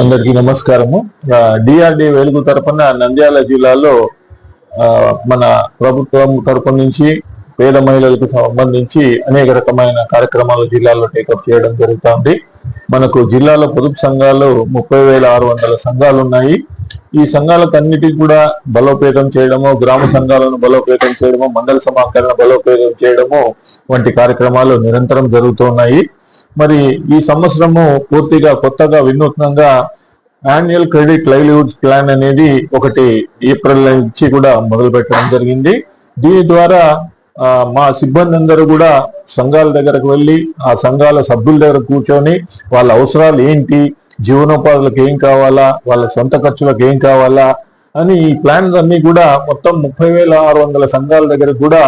అందరికీ నమస్కారము. డిఆర్డి వెలుగు తరపున నంద్యాల జిల్లాలో మన ప్రభుత్వం తరపు నుంచి పేద మహిళలకు సంబంధించి అనేక రకమైన కార్యక్రమాలు జిల్లాలో టేకప్ చేయడం జరుగుతుంది. మనకు జిల్లాలో పొదుపు సంఘాలు ముప్పై వేల ఆరు వందల సంఘాలు ఉన్నాయి ఈ సంఘాలకు అన్నిటికీ కూడా బలోపేతం చేయడము గ్రామ సంఘాలను బలోపేతం చేయడము మండల సమాకరణ బలోపేతం చేయడము వంటి కార్యక్రమాలు నిరంతరం జరుగుతున్నాయి మరి ఈ సంవత్సరము పూర్తిగా కొత్తగా వినూత్నంగా యాన్యువల్ క్రెడిట్ లైవ్లీహుడ్స్ ప్లాన్ అనేది ఒకటి ఏప్రిల్ నుంచి కూడా మొదలు పెట్టడం జరిగింది. దీని ద్వారా మా సిబ్బంది అందరూ కూడా సంఘాల దగ్గరకు వెళ్ళి ఆ సంఘాల సభ్యుల దగ్గర కూర్చొని వాళ్ళ అవసరాలు ఏంటి జీవనోపాధులకు ఏం కావాలా వాళ్ళ సొంత ఖర్చులకు ఏం కావాలా అని ఈ ప్లాన్స్ అన్ని కూడా మొత్తం ముప్పై వేల ఆరు వందల సంఘాల దగ్గర కూడా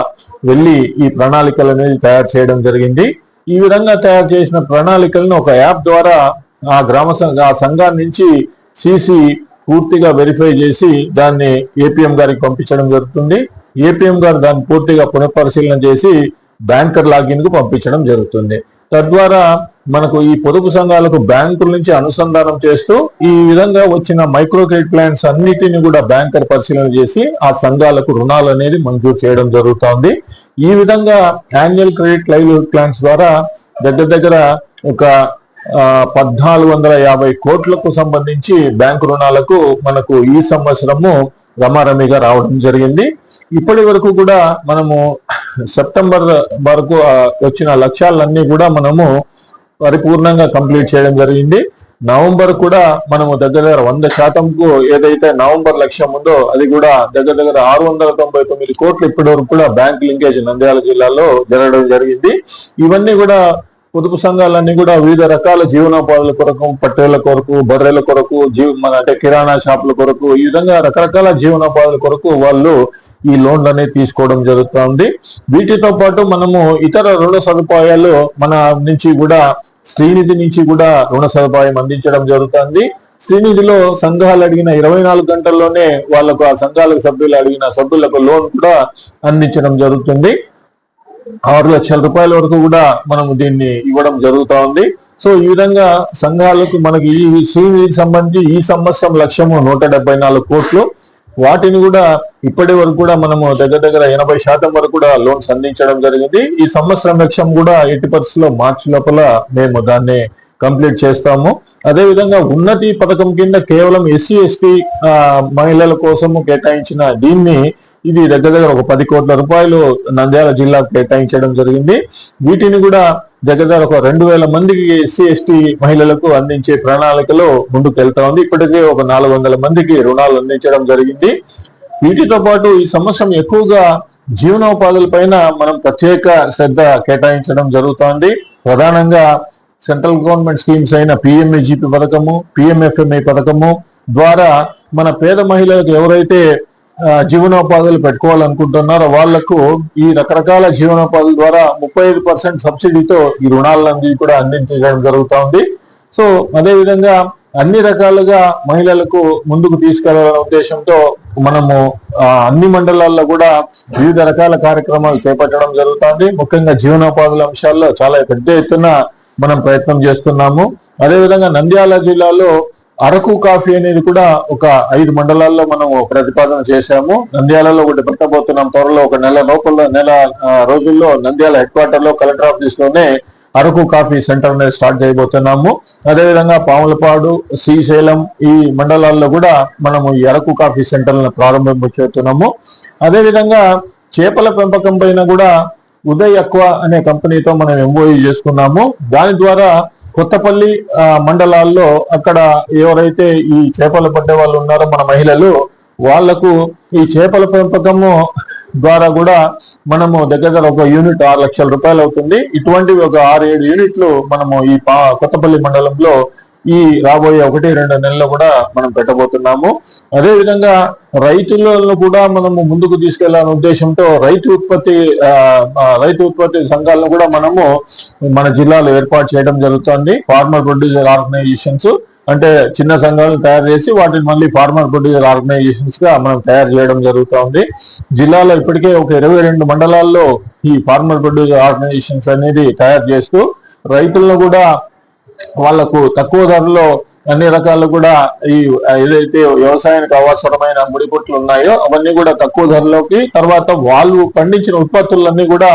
వెళ్ళి ఈ ప్రణాళికలు అనేది తయారు చేయడం జరిగింది. ఈ విధంగా తయారు చేసిన ప్రణాళికలను ఒక యాప్ ద్వారా ఆ గ్రామ ఆ సంఘాన్ని నుంచి సీసీ పూర్తిగా వెరిఫై చేసి దాన్ని ఏపీఎం గారికి పంపించడం జరుగుతుంది. ఏపీఎం గారు దాన్ని పూర్తిగా పునఃపరిశీలన చేసి బ్యాంకర్ లాగిన్కు పంపించడం జరుగుతుంది. తద్వారా మనకు ఈ పొదుపు సంఘాలకు బ్యాంకుల నుంచి అనుసంధానం చేస్తూ ఈ విధంగా వచ్చిన మైక్రో క్రెడిట్ ప్లాన్స్ అన్నిటిని కూడా బ్యాంకర్ పరిశీలన చేసి ఆ సంఘాలకు రుణాలు అనేది మంజూరు చేయడం జరుగుతోంది. ఈ విధంగా యాన్యువల్ క్రెడిట్ లైవ్లీహుడ్ ప్లాన్స్ ద్వారా దగ్గర దగ్గర ఒక పద్నాలుగు వందల యాభై కోట్లకు సంబంధించి బ్యాంకు రుణాలకు మనకు ఈ సంవత్సరము రమారమిగా రావడం జరిగింది. ఇప్పటి వరకు కూడా మనము సెప్టెంబర్ వరకు వచ్చిన లక్ష్యాలన్నీ కూడా మనము పరిపూర్ణంగా కంప్లీట్ చేయడం జరిగింది. నవంబర్ కూడా మనము దగ్గర దగ్గర వంద శాతంకు ఏదైతే నవంబర్ లక్ష్యం ఉందో అది కూడా దగ్గర దగ్గర ఆరు వందల తొంభై తొమ్మిది కోట్లు ఇప్పటి వరకు కూడా బ్యాంక్ లింకేజ్ నంద్యాల జిల్లాలో జరగడం జరిగింది. ఇవన్నీ కూడా పొదుపు సంఘాలన్నీ కూడా వివిధ రకాల జీవనోపాధుల కొరకు పట్టేళ్ళ కొరకు బర్రెల కొరకు జీవ మన అంటే కిరాణా షాపుల కొరకు ఈ విధంగా రకరకాల జీవనోపాధుల కొరకు వాళ్ళు ఈ లోన్లు అనేది తీసుకోవడం జరుగుతుంది. వీటితో పాటు మనము ఇతర రుణ సదుపాయాలు మన నుంచి కూడా శ్రీనిధి నుంచి కూడా రుణ సదుపాయం అందించడం జరుగుతుంది. శ్రీనిధిలో సంఘాలు అడిగిన ఇరవై నాలుగు గంటల్లోనే వాళ్ళకు ఆ సంఘాలకు సభ్యులు అడిగిన సభ్యులకు లోన్ కూడా అందించడం జరుగుతుంది. ఆరు లక్షల రూపాయల వరకు కూడా మనం దీన్ని ఇవ్వడం జరుగుతూ ఉంది. సో ఈ విధంగా సంఘాలకు మనకి ఈ శ్రీనిధికి సంబంధించి ఈ సంవత్సరం లక్ష్యము నూట డెబ్బై నాలుగు కోట్లు. వాటిని కూడా ఇప్పటి వరకు కూడా మనము దగ్గర దగ్గర ఎనభై శాతం వరకు కూడా లోన్స్ అందించడం జరిగింది. ఈ సంవత్సరం లక్ష్యం కూడా ఎట్టి పరిస్థితుల్లో మార్చి లోపల మేము దాన్ని కంప్లీట్ చేస్తాము. అదేవిధంగా ఉన్నతి పథకం కింద కేవలం ఎస్సీ ఎస్టీ మహిళల కోసము కేటాయించిన దీన్ని ఇది దగ్గర దగ్గర ఒక పది కోట్ల రూపాయలు నంద్యాల జిల్లాకు కేటాయించడం జరిగింది. వీటిని కూడా దగ్గర దగ్గర ఒక రెండు వేల మందికి ఎస్సీ ఎస్టీ మహిళలకు అందించే ప్రణాళికలో ముందుకు వెళ్తా ఉంది. ఇప్పటికే ఒక నాలుగు వందల మందికి రుణాలు అందించడం జరిగింది. వీటితో పాటు ఈ సంవత్సరం ఎక్కువగా జీవనోపాధుల పైన మనం ప్రత్యేక శ్రద్ధ కేటాయించడం జరుగుతోంది. ప్రధానంగా సెంట్రల్ గవర్నమెంట్ స్కీమ్స్ అయిన పిఎంఏజీపీ పథకము పిఎంఎఫ్ఎంఐ పథకము ద్వారా మన పేద మహిళలకు ఎవరైతే జీవనోపాధులు పెట్టుకోవాలనుకుంటున్నారో వాళ్ళకు ఈ రకరకాల జీవనోపాధుల ద్వారా ముప్పై ఐదు పర్సెంట్ సబ్సిడీతో ఈ రుణాలన్నీ కూడా అందించడం జరుగుతూ ఉంది. సో అదేవిధంగా అన్ని రకాలుగా మహిళలకు ముందుకు తీసుకెళ్ళాలనే ఉద్దేశంతో మనము అన్ని మండలాల్లో కూడా వివిధ రకాల కార్యక్రమాలు చేపట్టడం జరుగుతుంది ముఖ్యంగా జీవనోపాధుల అంశాల్లో చాలా పెద్ద ఎత్తున మనం ప్రయత్నం చేస్తున్నాము. అదేవిధంగా నంద్యాల జిల్లాలో అరకు కాఫీ అనేది కూడా ఒక ఐదు మండలాల్లో మనం ప్రతిపాదన చేశాము. నంద్యాలలో ఒకటి పెట్టబోతున్నాం. త్వరలో ఒక నెల లోపల నెల రోజుల్లో నంద్యాల హెడ్ క్వార్టర్లో కలెక్టర్ ఆఫీస్లోనే అరకు కాఫీ సెంటర్ అనేది స్టార్ట్ చేయబోతున్నాము. అదేవిధంగా పాములపాడు శ్రీశైలం ఈ మండలాల్లో కూడా మనము ఈ అరకు కాఫీ సెంటర్లను ప్రారంభించబోతున్నాము అదేవిధంగా చేపల పెంపకం పైన కూడా ఉదయ్ అక్వా అనే కంపెనీతో మనం ఎంఓఈ చేసుకున్నాము. దాని ద్వారా కొత్తపల్లి మండలాల్లో అక్కడ ఎవరైతే ఈ చేపలు పట్టే వాళ్ళు ఉన్నారో మన మహిళలు వాళ్ళకు ఈ చేపల పెంపకము ద్వారా కూడా మనము దగ్గర దగ్గర ఒక యూనిట్ ఆరు లక్షల రూపాయలు అవుతుంది. ఇటువంటివి ఒక ఆరు ఏడు యూనిట్లు మనము ఈ పా కొత్తపల్లి మండలంలో ఈ రాబోయే ఒకటి రెండు నెలల్లో కూడా మనం పెట్టబోతున్నాము. అదేవిధంగా రైతులను కూడా మనము ముందుకు తీసుకెళ్ళాలనే ఉద్దేశంతో రైతు ఉత్పత్తి రైతు ఉత్పత్తి సంఘాలను కూడా మనము మన జిల్లాలో ఏర్పాటు చేయడం జరుగుతుంది. ఫార్మర్ ప్రొడ్యూసర్ ఆర్గనైజేషన్స్ అంటే చిన్న సంఘాలను తయారు చేసి వాటిని మళ్ళీ ఫార్మర్ ప్రొడ్యూసర్ ఆర్గనైజేషన్స్గా మనం తయారు చేయడం జరుగుతోంది. జిల్లాలో ఇప్పటికే ఒక ఇరవై రెండు మండలాల్లో ఈ ఫార్మర్ ప్రొడ్యూసర్ ఆర్గనైజేషన్స్ అనేది తయారు చేస్తూ రైతులను కూడా వాళ్ళకు తక్కువ ధరలో అన్ని రకాలు కూడా ఈ ఏదైతే వ్యవసాయానికి అవసరమైన ముడిపుట్లు ఉన్నాయో అవన్నీ కూడా తక్కువ ధరలోకి తర్వాత వాళ్ళు పండించిన ఉత్పత్తులన్నీ కూడా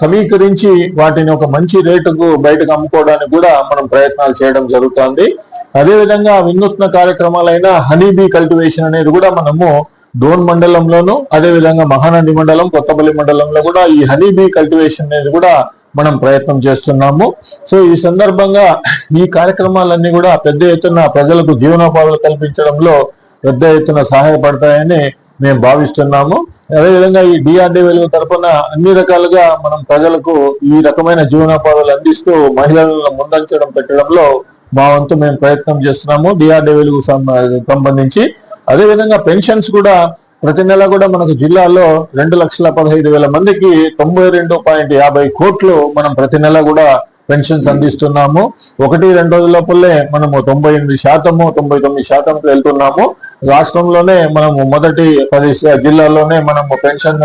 సమీకరించి వాటిని ఒక మంచి రేటుకు బయటకు అమ్ముకోవడానికి కూడా మనం ప్రయత్నాలు చేయడం జరుగుతుంది. అదేవిధంగా వినూత్న కార్యక్రమాలైన హనీబీ కల్టివేషన్ అనేది కూడా మనము డోన్ మండలంలోను అదేవిధంగా మహానంది మండలం కొత్తపల్లి మండలంలో కూడా ఈ హనీబీ కల్టివేషన్ అనేది కూడా మనం ప్రయత్నం చేస్తున్నాము. సో ఈ సందర్భంగా ఈ కార్యక్రమాలన్నీ కూడా పెద్ద ఎత్తున ప్రజలకు జీవనోపాధులు కల్పించడంలో పెద్ద ఎత్తున సహాయపడతాయని మేము భావిస్తున్నాము. అదేవిధంగా ఈ డిఆర్డి వెలుగు తరపున అన్ని రకాలుగా మనం ప్రజలకు ఈ రకమైన జీవనోపాధులు అందిస్తూ మహిళలను ముందంచడం పెట్టడంలో మా వంతు మేము ప్రయత్నం చేస్తున్నాము. డిఆర్డి వెలుగు సం- సంబంధించి. అదేవిధంగా పెన్షన్స్ కూడా ప్రతి నెల కూడా మనకు జిల్లాలో రెండు లక్షల పదహైదు వేల మందికి తొంభై రెండు పాయింట్ యాభై కోట్లు మనం ప్రతి నెల కూడా పెన్షన్స్ అందిస్తున్నాము. ఒకటి రెండు రోజుల లోపలే మనము తొంభై ఎనిమిది శాతము తొంభై తొమ్మిది శాతంకి వెళ్తున్నాము. రాష్ట్రంలోనే మనము మొదటి పది జిల్లాలోనే మనము పెన్షన్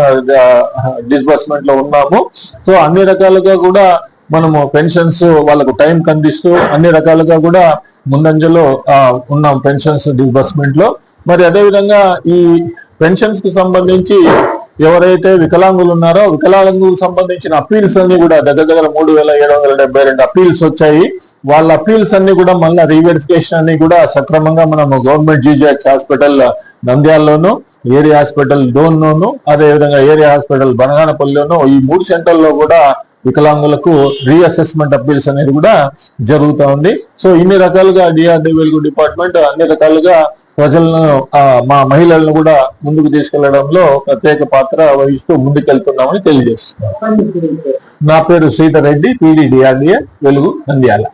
డిస్బర్స్మెంట్లో ఉన్నాము. సో అన్ని రకాలుగా కూడా మనము పెన్షన్స్ వాళ్ళకు టైం అందిస్తూ అన్ని రకాలుగా కూడా ముందంజలో ఉన్నాం పెన్షన్స్ డిస్బర్స్మెంట్లో మరి అదేవిధంగా ఈ పెన్షన్స్కి సంబంధించి ఎవరైతే వికలాంగులు ఉన్నారో వికలాంగులకు సంబంధించిన అప్పీల్స్ అన్ని కూడా దగ్గర దగ్గర మూడు వేల ఏడు వందల డెబ్బై రెండు అప్పీల్స్ వచ్చాయి. వాళ్ళ అప్పీల్స్ అన్ని కూడా మళ్ళీ రీవెరిఫికేషన్ అన్ని కూడా సక్రమంగా మనము గవర్నమెంట్ జీజీహెచ్ హాస్పిటల్ నంద్యాలలోను ఏరియా హాస్పిటల్ డోన్లోను అదేవిధంగా అదే విధంగా ఏరియా హాస్పిటల్ బనగానపల్లిలోను ఈ మూడు సెంటర్లో కూడా వికలాంగులకు రీఅసెస్మెంట్ అప్పీల్స్ అనేది కూడా జరుగుతూ ఉంది. సో ఇన్ని రకాలుగా డిఆర్డి వెలుగు డిపార్ట్మెంట్ అన్ని రకాలుగా ప్రజలను మా మహిళలను కూడా ముందుకు తీసుకెళ్ళడంలో ప్రత్యేక పాత్ర వహిస్తూ ముందుకెళ్తున్నామని తెలియజేస్తున్నాం. నా పేరు శ్రీధర్ రెడ్డి పీడీ డిఆర్డిఏ వెలుగు నంద్యాల.